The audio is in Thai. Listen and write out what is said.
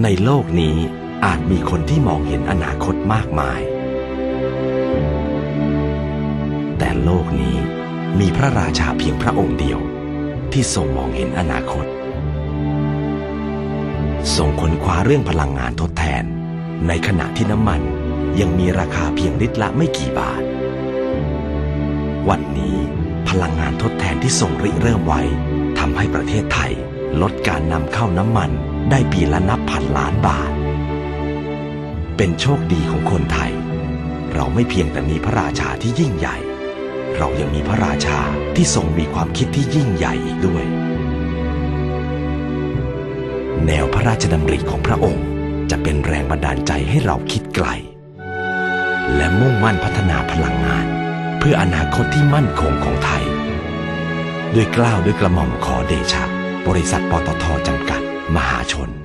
ในโลกนี้อาจมีคนที่มองเห็นอนาคตมากมาย แต่โลกนี้มีพระราชาเพียงพระองค์เดียว ที่ทรงมองเห็นอนาคต ทรงค้นคว้าเรื่องพลังงานทดแทน ในขณะที่น้ำมันยังมีราคาเพียงลิตรละไม่กี่บาท วันนี้พลังงานทดแทนที่ทรงริเริ่มไว้ทำให้ประเทศไทยลดการนำเข้าน้ำมัน ได้ปีละนับพันล้านบาท เป็นโชคดีของคนไทย เราไม่เพียงแต่มีพระราชาที่ยิ่งใหญ่ เรายังมีพระราชาที่ทรงมีความคิดที่ยิ่งใหญ่อีกด้วย แนวพระราชดำริของพระองค์จะเป็นแรงบันดาลใจให้เราคิดไกล และมุ่งมั่นพัฒนาพลังงาน เพื่ออนาคตที่มั่นคงของไทย ด้วยกล้าวด้วยกระหม่อมขอเดชะ บริษัทปตทจำกัด มหาชน